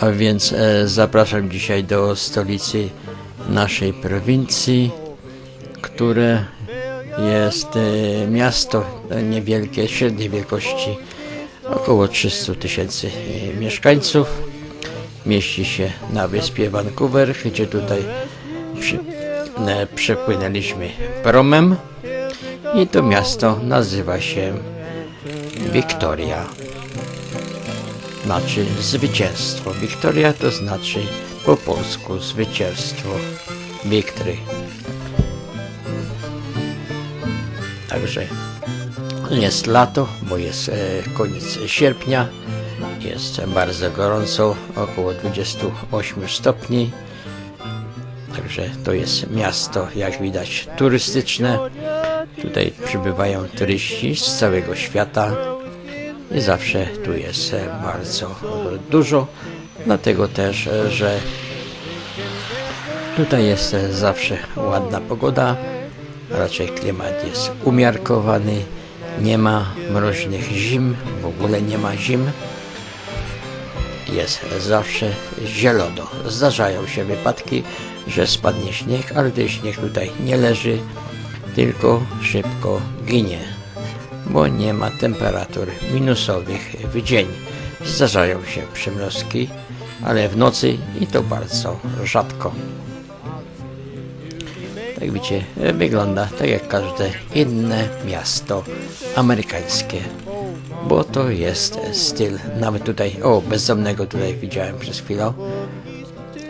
A więc e, zapraszam dzisiaj do stolicy naszej prowincji, które jest e, miasto niewielkie, średniej wielkości, około 300 tysięcy e, mieszkańców. Mieści się na wyspie Vancouver, gdzie tutaj przy, e, przepłynęliśmy promem i to miasto nazywa się Victoria znaczy zwycięstwo. Wiktoria to znaczy po polsku zwycięstwo. Victory. Także jest lato, bo jest e, koniec sierpnia. Jest bardzo gorąco, około 28 stopni. Także to jest miasto, jak widać, turystyczne. Tutaj przybywają turyści z całego świata i zawsze tu jest e, bardzo dużo, dlatego też, e, że tutaj jest e, zawsze ładna pogoda, raczej klimat jest umiarkowany, nie ma mroźnych zim, w ogóle nie ma zim, jest zawsze zielono. Zdarzają się wypadki, że spadnie śnieg, ale ten śnieg tutaj nie leży, tylko szybko ginie bo nie ma temperatur minusowych w dzień. Zdarzają się przymrozki, ale w nocy i to bardzo rzadko. Tak widzicie, wygląda tak jak każde inne miasto amerykańskie, bo to jest styl, nawet tutaj, o, bezdomnego tutaj widziałem przez chwilę,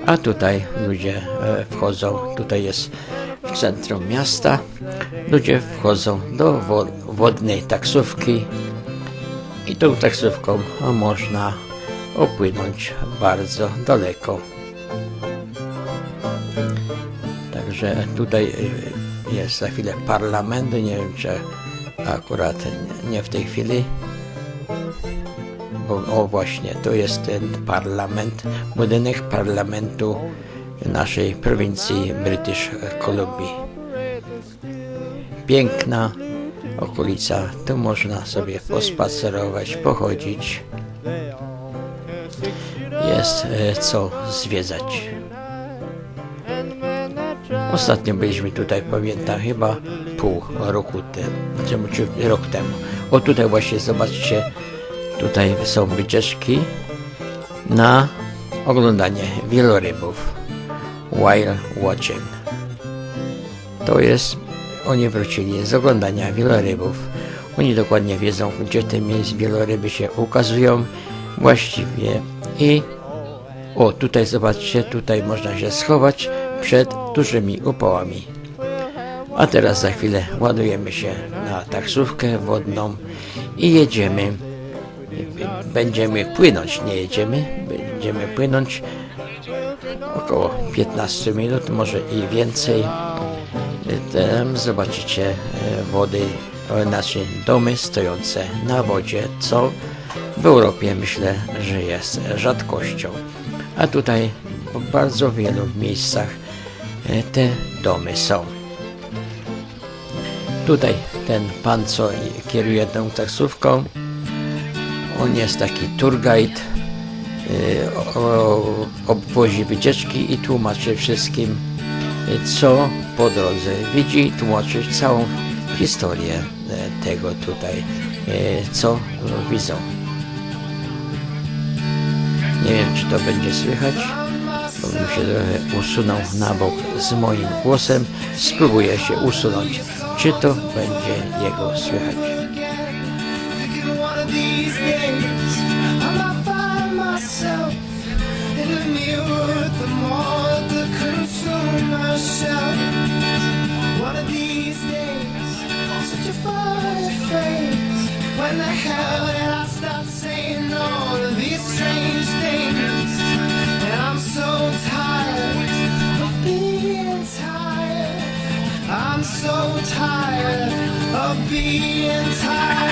a tutaj ludzie e, wchodzą, tutaj jest centrum miasta, ludzie wchodzą do wo- wodnej taksówki. I tą taksówką można opłynąć bardzo daleko. Także tutaj y, jest za chwilę parlament, nie wiem czy akurat nie w tej chwili, bo o właśnie, to jest ten parlament, budynek parlamentu naszej prowincji British Columbia. Piękna okolica, tu można sobie pospacerować, pochodzić. Jest e, co zwiedzać. Ostatnio byliśmy tutaj, pamiętam, chyba pół roku temu, czy rok temu. O tutaj właśnie zobaczcie, tutaj są wycieczki na oglądanie wielorybów. While watching. To jest, oni wrócili z oglądania wielorybów. Oni dokładnie wiedzą, gdzie te miejsc wieloryby się ukazują właściwie i o, tutaj zobaczcie, tutaj można się schować przed dużymi upałami. A teraz za chwilę ładujemy się na taksówkę wodną i jedziemy. Będziemy płynąć, nie jedziemy, będziemy płynąć około 15 minut, może i więcej. Tam zobaczycie e, wody, znaczy domy stojące na wodzie, co w Europie myślę, że jest rzadkością. A tutaj w bardzo wielu miejscach e, te domy są. Tutaj ten pan, co kieruje tą taksówką, on jest taki tour guide, o- obwozi wycieczki i tłumaczy wszystkim, y, co po drodze widzi, tłumaczy całą historię y, tego tutaj, y, co widzą. Nie wiem, czy to będzie słychać, bo bym się trochę usunął na bok z moim głosem. Spróbuję się usunąć, czy to będzie jego słychać. The more. One of these days, such a. When the hell did I stop saying all of these strange things? And I'm so tired of being tired. I'm so tired of being tired.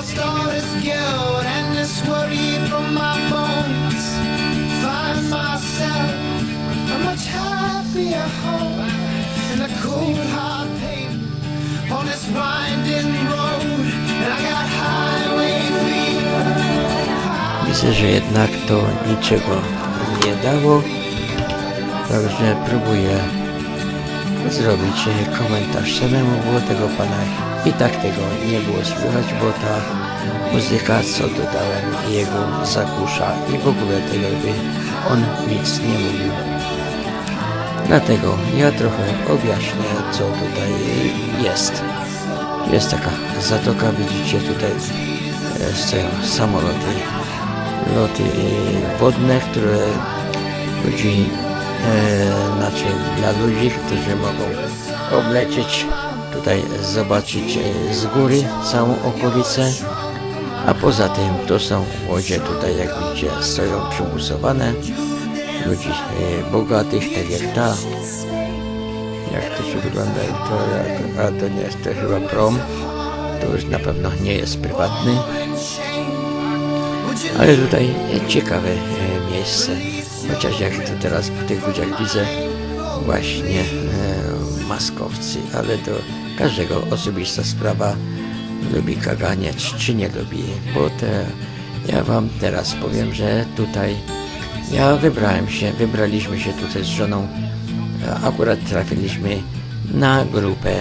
lost and this worry from my bones. Find myself a much happier home in a cold hard pavement on this winding road. And I got highway fever. Widzę, że jednak to niczego nie dało, także próbuję zrobić komentarz samemu, było tego pana i tak tego nie było słychać, bo ta muzyka, co dodałem, jego zagłusza i w ogóle tego by on nic nie mówił. Dlatego ja trochę objaśnię, co tutaj jest. Jest taka zatoka, widzicie tutaj e, stoją samoloty, loty e, wodne, które ludzi, e, znaczy dla ludzi, którzy mogą oblecieć, tutaj zobaczyć e, z góry całą okolicę, a poza tym to są łodzie tutaj, jak widzicie, stoją przybusowane, ludzi e, bogatych, tak jak ta, jak to się wygląda, to, a to nie jest to chyba prom, to już na pewno nie jest prywatny, ale tutaj ciekawe e, miejsce, chociaż jak to teraz po tych ludziach widzę, właśnie e, maskowcy, ale to każdego osobista sprawa, lubi kaganiać czy nie lubi, bo te, ja wam teraz powiem, że tutaj ja wybrałem się, wybraliśmy się tutaj z żoną, akurat trafiliśmy na grupę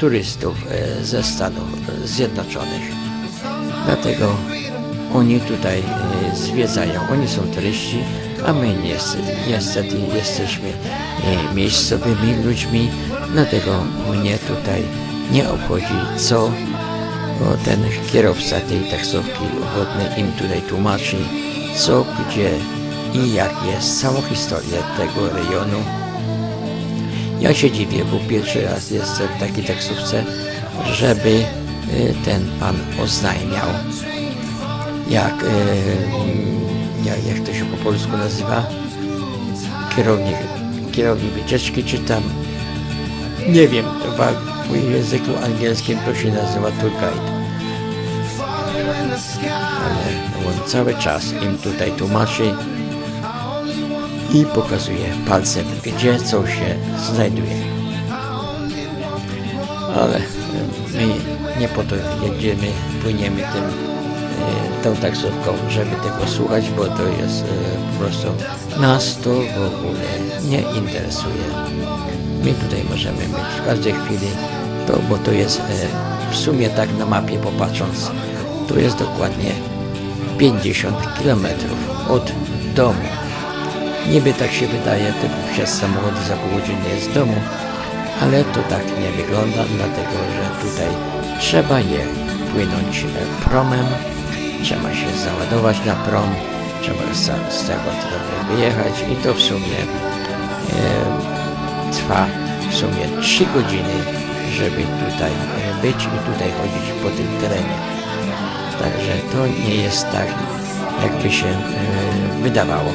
turystów e, ze Stanów Zjednoczonych. Dlatego oni tutaj e, zwiedzają, oni są turyści, a my niestety, niestety jesteśmy e, miejscowymi ludźmi, dlatego mnie tutaj nie obchodzi co ten kierowca tej taksówki wodnej im tutaj tłumaczy co, gdzie i jak jest, całą historię tego rejonu. Ja się dziwię, bo pierwszy raz jestem w takiej taksówce, żeby y, ten pan oznajmiał, jak, y, jak, jak to się po polsku nazywa, kierownik, kierownik wycieczki, czy tam, nie wiem, w języku angielskim to się nazywa tour guide ale on cały czas im tutaj tłumaczy i pokazuje palcem, gdzie co się znajduje. Ale e, my nie po to jedziemy, płyniemy tym, e, tą taksówką, żeby tego słuchać, bo to jest e, po prostu nas to w ogóle nie interesuje. My tutaj możemy być w każdej chwili, to, bo to jest e, w sumie tak na mapie popatrząc, to jest dokładnie 50 km od domu. Niby tak się wydaje, typu przez samochód za pół godziny jest domu, ale to tak nie wygląda, dlatego że tutaj trzeba je płynąć e, promem, trzeba się załadować na prom, trzeba z, z tego wyjechać i to w sumie e, trwa w sumie 3 godziny, żeby tutaj e, być i tutaj chodzić po tym terenie. Także to nie jest tak, jakby się e, wydawało.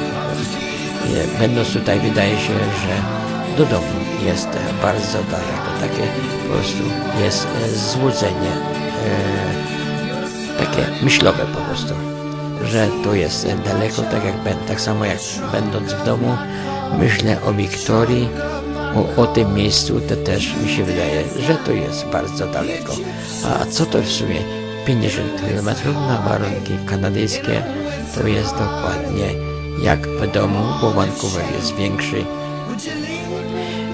Będąc tutaj, wydaje się, że do domu jest bardzo daleko. Takie po prostu jest e, złudzenie, takie myślowe po prostu, że to jest daleko, tak, jak, tak samo jak będąc w domu, myślę o Wiktorii, o, o tym miejscu, to też mi się wydaje, że to jest bardzo daleko. A co to w sumie 50 km na warunki kanadyjskie, to jest dokładnie jak w domu, bo Vancouver jest większy.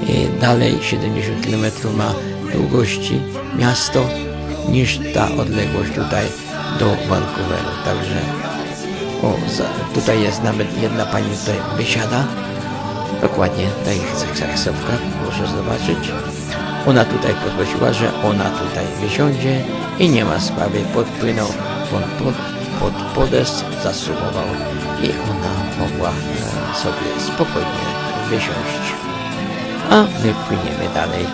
I dalej 70 km ma długości miasto niż ta odległość tutaj do Vancouveru. Także o, tutaj jest nawet jedna pani tutaj wysiada Dokładnie, tak jak taksówka, proszę zobaczyć. Ona tutaj podnosiła, że ona tutaj wysiądzie i nie ma sprawy. Podpłynął pod, pod, pod podest, zasumował i ona mogła e, sobie spokojnie wysiąść. A my płyniemy dalej.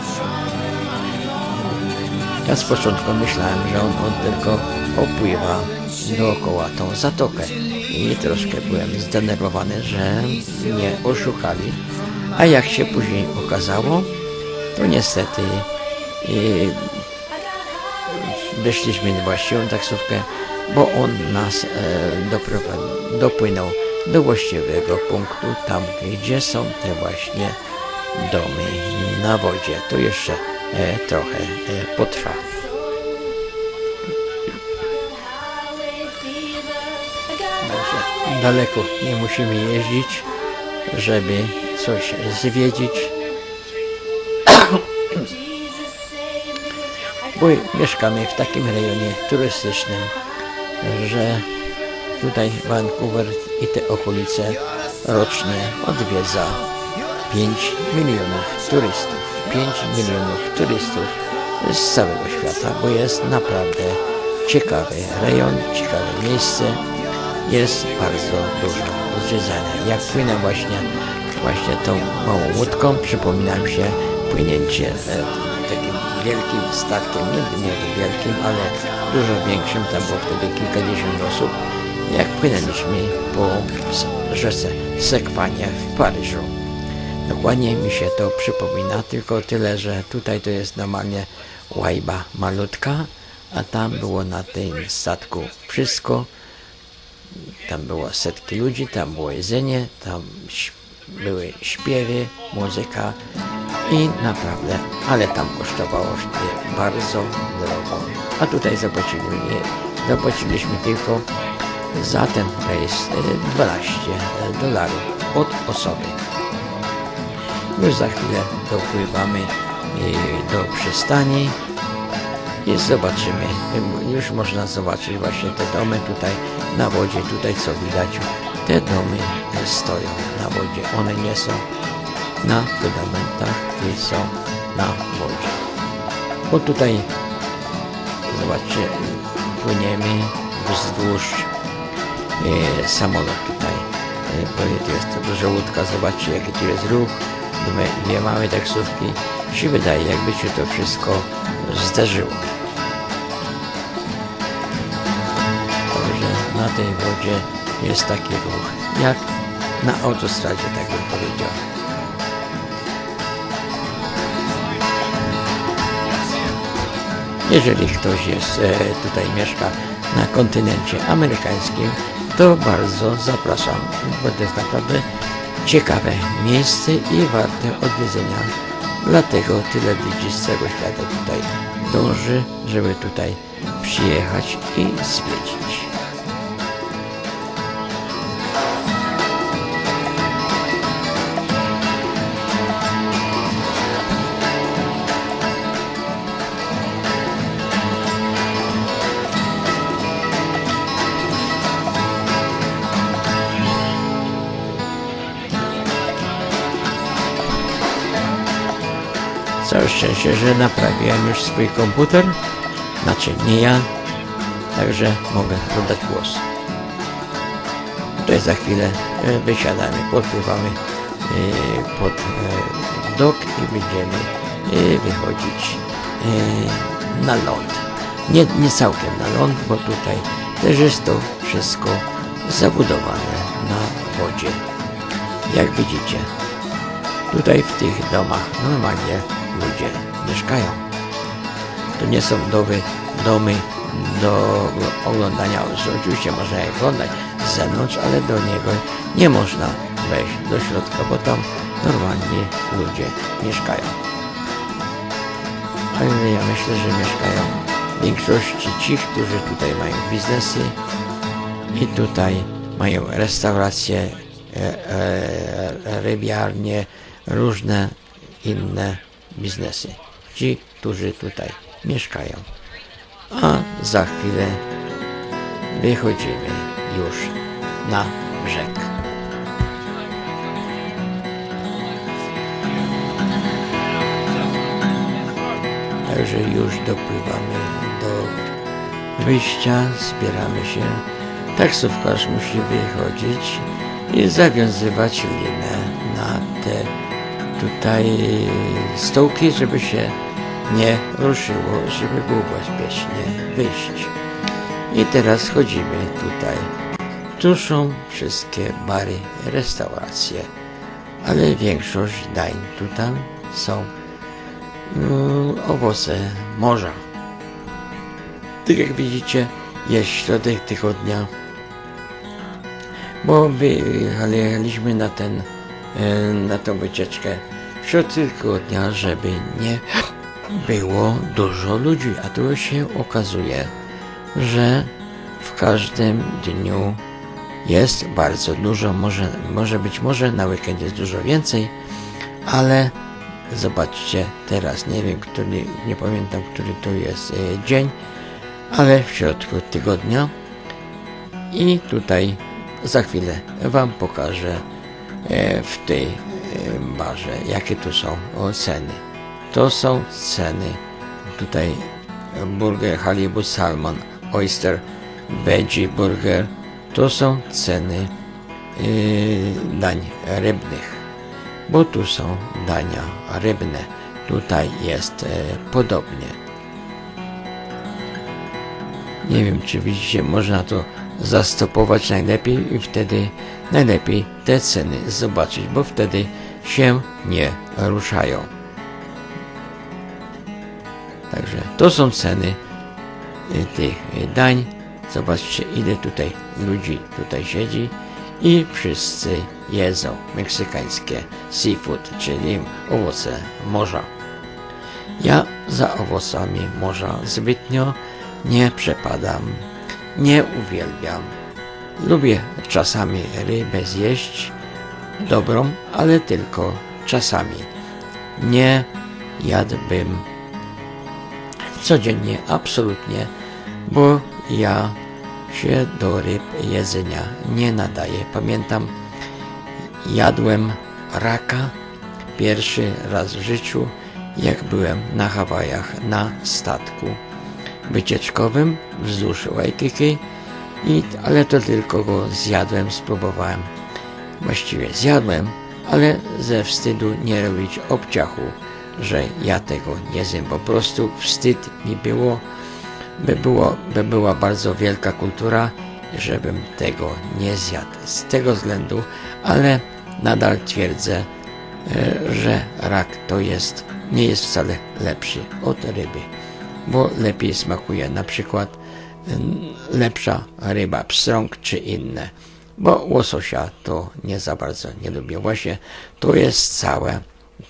Ja z początku myślałem, że on, on tylko opływa dookoła tą zatokę i troszkę byłem zdenerwowany, że mnie oszukali. A jak się później okazało, to niestety yy, wyszliśmy na właściwą taksówkę, bo on nas e, dopłynął do właściwego punktu, tam gdzie są te właśnie domy na wodzie. To jeszcze e, trochę e, potrwa. Daleko nie musimy jeździć, żeby coś zwiedzić. Bo mieszkamy w takim rejonie turystycznym, że tutaj Vancouver i te okolice rocznie odwiedza 5 milionów turystów. 5 milionów turystów z całego świata, bo jest naprawdę ciekawy rejon, ciekawe miejsce. Jest bardzo dużo do zwiedzania. Jak płynę właśnie, właśnie tą małą łódką, przypomina mi się płynięcie e, takim wielkim statkiem, nie, nie wielkim, ale dużo większym, tam było wtedy kilkadziesiąt osób, jak płynęliśmy po rzece Sekwanie w Paryżu. Dokładnie mi się to przypomina, tylko tyle, że tutaj to jest normalnie łajba malutka, a tam było na tym statku wszystko. Tam było setki ludzi, tam było jedzenie, tam były śpiewy, muzyka i naprawdę, ale tam kosztowało wtedy bardzo drogo. A tutaj zapłaciliśmy, zapłaciliśmy tylko za ten rejs e, 12 dolarów od osoby. Już za chwilę dopływamy e, do przystani i zobaczymy. Już można zobaczyć właśnie te domy tutaj na wodzie. Tutaj co widać, te domy stoją na wodzie. One nie są na fundamentach, te są na wodzie. Bo tutaj zobaczcie, płyniemy wzdłuż e, samolot tutaj. E, tu jest to duża łódka, zobaczcie jaki tu jest ruch. Dwie, dwie małe taksówki. Się wydaje jakby się to wszystko zdarzyło. Na tej wodzie jest taki ruch, jak na autostradzie, tak bym powiedział. Jeżeli ktoś jest e, tutaj mieszka na kontynencie amerykańskim, to bardzo zapraszam, bo to jest naprawdę ciekawe miejsce i warte odwiedzenia. Dlatego tyle ludzi z całego świata tutaj dąży, żeby tutaj przyjechać i zwiedzić. Całe szczęście, że naprawiłem już swój komputer. Znaczy nie ja, także mogę dodać głos. Tutaj za chwilę e, wysiadamy, podpływamy e, pod e, dok i będziemy wychodzić na ląd. Nie, nie całkiem na ląd, bo tutaj też jest to wszystko zabudowane na wodzie. Jak widzicie, Tutaj w tych domach normalnie ludzie mieszkają. To nie są domy, domy do oglądania, oczywiście można je oglądać z zewnątrz, ale do niego nie można wejść do środka, bo tam normalnie ludzie mieszkają. Ale ja myślę, że mieszkają w większości ci, którzy tutaj mają biznesy i tutaj mają restauracje, e, e, rybiarnie, różne inne biznesy. Ci, którzy tutaj mieszkają. A za chwilę wychodzimy już na brzeg. Także już dopływamy do wyjścia, zbieramy się. Taksówkarz musi wychodzić i zawiązywać linę na te tutaj stołki, żeby się nie ruszyło, żeby było bezpiecznie wyjść. I teraz chodzimy tutaj. Tu są wszystkie bary, restauracje, ale większość dań tutaj są mm, owoce morza. Tak jak widzicie, jest środek tygodnia, bo wyjechaliśmy na ten, na tą wycieczkę w środku tygodnia, żeby nie było dużo ludzi, a tu się okazuje, że w każdym dniu jest bardzo dużo, może, może być może na weekend jest dużo więcej, ale zobaczcie teraz, nie wiem, który, nie pamiętam, który to jest e, dzień, ale w środku tygodnia. I tutaj za chwilę Wam pokażę e, w tej e, barze, jakie tu są ceny. To są ceny tutaj e, burger halibut salmon, oyster, veggie burger. To są ceny e, dań rybnych, bo tu są dania rybne. Tutaj jest e, podobnie. Nie wiem, czy widzicie, można to zastopować najlepiej i wtedy najlepiej te ceny zobaczyć, bo wtedy się nie ruszają. Także to są ceny y, tych y, dań. Zobaczcie, ile tutaj ludzi tutaj siedzi i wszyscy jedzą meksykańskie seafood, czyli owoce morza. Ja za owocami morza zbytnio nie przepadam, nie uwielbiam. Lubię czasami rybę zjeść, dobrą, ale tylko czasami. Nie jadłbym codziennie, absolutnie, bo ja się do ryb jedzenia nie nadaję. Pamiętam, jadłem raka pierwszy raz w życiu, jak byłem na Hawajach na statku wycieczkowym wzdłuż Waikiki, i, ale to tylko go zjadłem, spróbowałem. Właściwie zjadłem, ale ze wstydu nie robić obciachu, że ja tego nie zjem. Po prostu wstyd mi było, by, było, by była bardzo wielka kultura, żebym tego nie zjadł. Z tego względu, ale nadal twierdzę, e, że rak to jest, nie jest wcale lepszy od ryby, bo lepiej smakuje na przykład em, lepsza ryba, pstrąg czy inne, bo łososia to nie za bardzo nie lubię. Właśnie to jest całe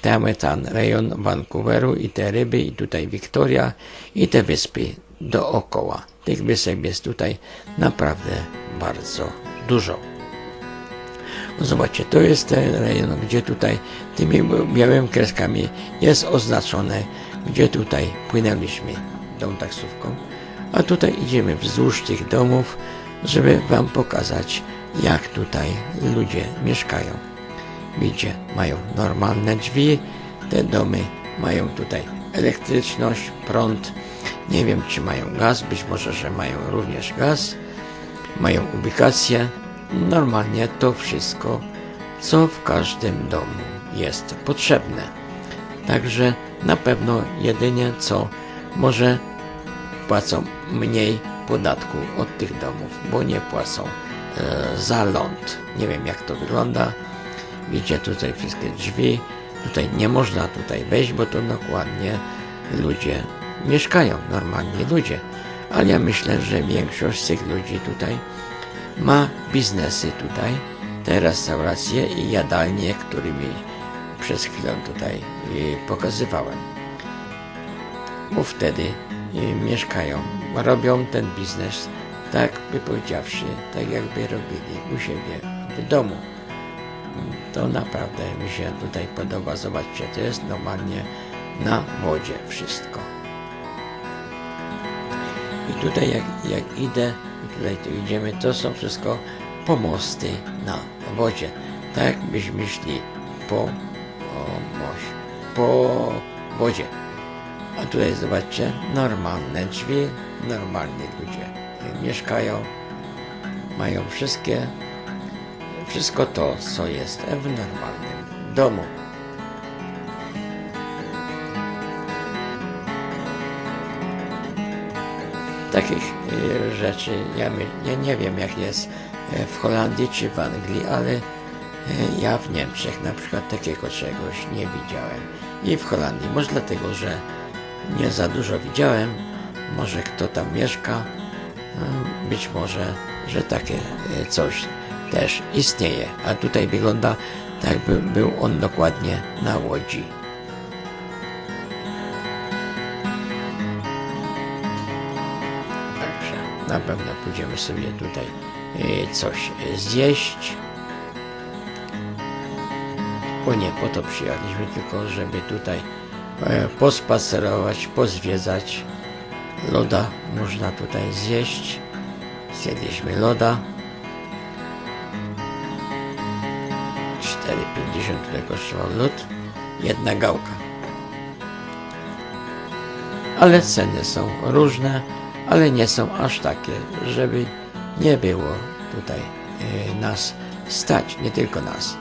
cały ten rejon Vancouveru i te ryby i tutaj Wiktoria i te wyspy dookoła. Tych wysep jest tutaj naprawdę bardzo dużo. Zobaczcie, to jest ten rejon, gdzie tutaj tymi białymi kreskami jest oznaczone, gdzie tutaj płynęliśmy tą taksówką. A tutaj idziemy wzdłuż tych domów, żeby Wam pokazać, jak tutaj ludzie mieszkają. Widzicie, mają normalne drzwi, te domy mają tutaj elektryczność, prąd. Nie wiem, czy mają gaz, być może, że mają również gaz mają ubikację. Normalnie to wszystko, co w każdym domu jest potrzebne. Także na pewno jedynie co może płacą mniej podatku od tych domów, bo nie płacą e, za ląd. Nie wiem jak to wygląda. Widzicie tutaj wszystkie drzwi. Tutaj nie można tutaj wejść, bo to dokładnie ludzie mieszkają, normalnie ludzie. Ale ja myślę, że większość z tych ludzi tutaj ma biznesy tutaj, te restauracje i jadalnie, którymi przez chwilę tutaj y, pokazywałem. Bo wtedy y, mieszkają, robią ten biznes, tak by powiedziawszy, tak jakby robili u siebie w domu. To naprawdę mi się tutaj podoba. Zobaczcie, to jest normalnie na wodzie wszystko. I tutaj jak, jak idę, tutaj tu idziemy, to są wszystko pomosty na wodzie. Tak jakbyśmy szli po, po wodzie. A tutaj zobaczcie, normalne drzwi, normalni ludzie mieszkają, mają wszystkie, wszystko to, co jest w normalnym domu. takich e, rzeczy, ja, ja nie wiem jak jest e, w Holandii czy w Anglii, ale ja w Niemczech na przykład takiego czegoś nie widziałem. I w Holandii, może dlatego, że nie za dużo widziałem, może kto tam mieszka, no, być może, że takie e, coś też istnieje. A tutaj wygląda tak, by był on dokładnie na łodzi. Także na pewno pójdziemy sobie tutaj e, coś zjeść. Bo nie po to przyjechaliśmy, tylko żeby tutaj e, pospacerować, pozwiedzać. Loda można tutaj zjeść. Zjedliśmy loda. 4,50 tutaj kosztował lód. Jedna gałka. Ale ceny są różne, ale nie są aż takie, żeby nie było tutaj e, nas stać, nie tylko nas.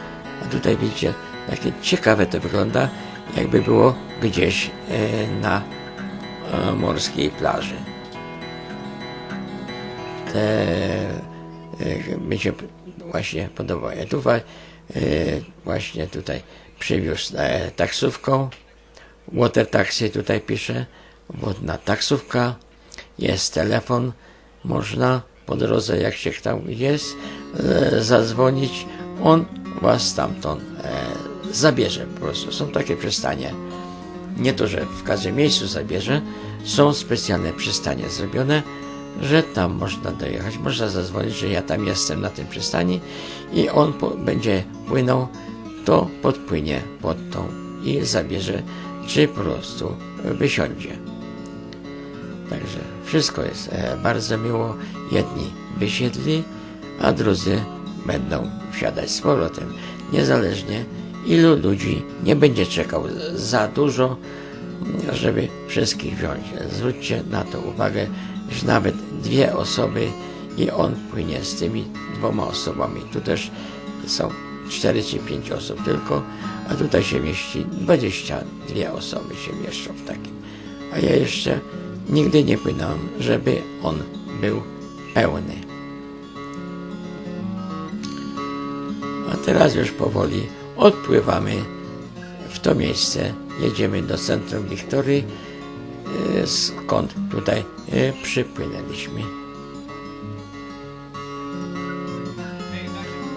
A tutaj widzicie, jakie ciekawe to wygląda, jakby było gdzieś e, na e, morskiej plaży. Te e, mi się właśnie podoba. Ja tu właśnie tutaj przywiózł taksówką. Water taxi tutaj pisze. Wodna taksówka. Jest telefon. Można po drodze, jak się tam jest, zadzwonić. On was stamtąd zabierze po prostu. Są takie przystanie. Nie to, że w każdym miejscu zabierze. Są specjalne przystanie zrobione, że tam można dojechać. Można zadzwonić, że ja tam jestem na tym przystani i on po, będzie płynął, to podpłynie pod tą i zabierze, czy po prostu wysiądzie. Także wszystko jest e, bardzo miło. Jedni wysiedli, a drudzy będą wsiadać z powrotem. Niezależnie ilu ludzi nie będzie czekał za dużo, żeby wszystkich wziąć. Zwróćcie na to uwagę, że nawet dwie osoby i on płynie z tymi dwoma osobami. Tu też są cztery czy pięć osób tylko, a tutaj się mieści 22 osoby się mieszczą w takim. A ja jeszcze nigdy nie płynąłem, żeby on był pełny. A teraz już powoli odpływamy w to miejsce. Jedziemy do centrum Wiktorii, e, skąd tutaj e, przypłynęliśmy.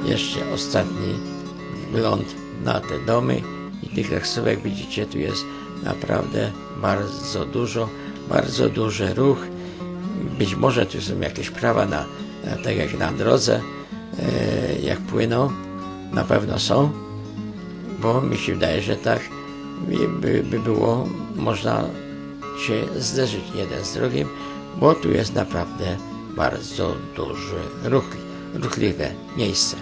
Jeszcze ostatni wgląd na te domy i tych taksówek widzicie, tu jest naprawdę bardzo dużo, bardzo duży ruch. Być może tu są jakieś prawa na, tak jak na drodze, e, jak płyną, na pewno są, bo mi się wydaje, że tak by, by było można się zderzyć jeden z drugim, bo tu jest naprawdę bardzo duży ruch, ruchliwe miejsce.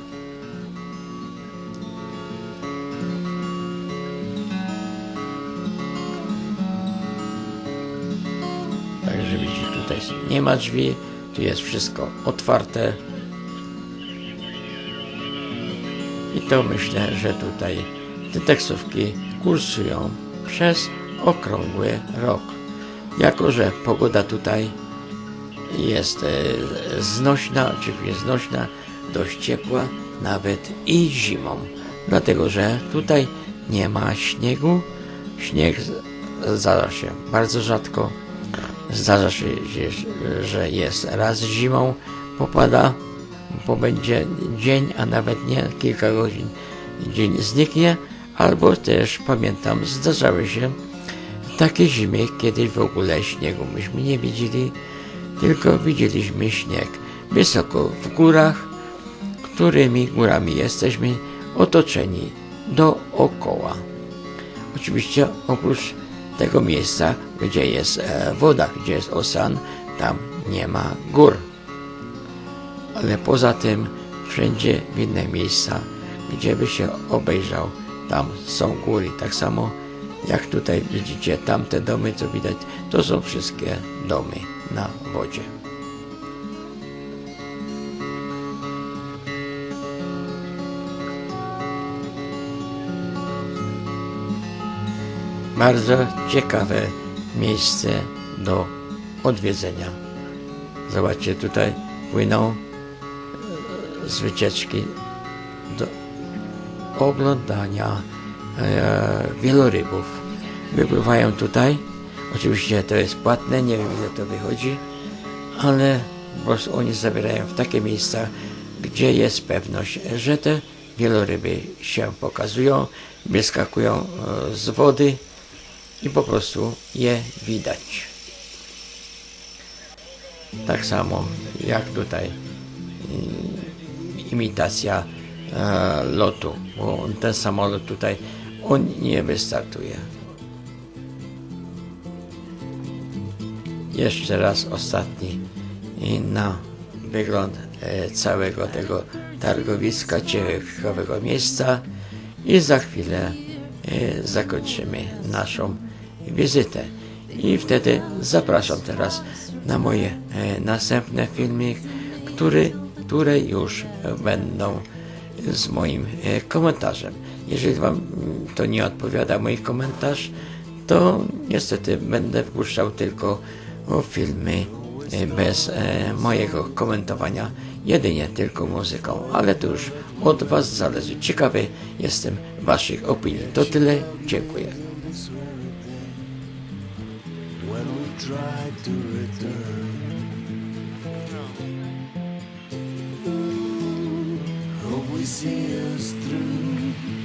Także widzicie, tutaj nie ma drzwi, tu jest wszystko otwarte. I to myślę, że tutaj te taksówki kursują przez okrągły rok. Jako, że pogoda tutaj jest e, znośna, oczywiście znośna, dość ciepła, nawet i zimą. Dlatego, że tutaj nie ma śniegu. Śnieg zdarza się bardzo rzadko. Zdarza się, że- jest raz zimą, popada, bo będzie dzień, a nawet nie kilka godzin. Dzień zniknie, albo też pamiętam, zdarzały się takie zimy, kiedy w ogóle śniegu myśmy nie widzieli, tylko widzieliśmy śnieg wysoko w górach, którymi górami jesteśmy otoczeni dookoła. Oczywiście oprócz tego miejsca, gdzie jest e, woda, gdzie jest ocean, tam nie ma gór. Ale poza tym wszędzie w inne miejsca, gdzie by się obejrzał, tam są góry. Tak samo jak tutaj widzicie, tamte domy, co widać, to są wszystkie domy na wodzie. Bardzo ciekawe miejsce do odwiedzenia. Zobaczcie, tutaj płyną e, z wycieczki do oglądania e, wielorybów. Wypływają tutaj. Oczywiście to jest płatne, nie wiem ile to wychodzi, ale po prostu oni zabierają w takie miejsca, gdzie jest pewność, że te wieloryby się pokazują, wyskakują e, z wody i po prostu je widać. Tak samo jak tutaj imitacja e, lotu, bo ten samolot tutaj, on nie wystartuje. Jeszcze raz ostatni na wygląd e, całego tego targowiska, ciekawego miejsca i za chwilę e, zakończymy naszą wizytę. I wtedy zapraszam teraz na moje e, następne filmy, które już będą z moim e, komentarzem. Jeżeli Wam to nie odpowiada mój komentarz, to niestety będę wpuszczał tylko filmy e, bez e, mojego komentowania, jedynie tylko muzyką, ale to już od Was zależy. Ciekawy jestem Waszych opinii. To tyle, dziękuję. to return. seas é through.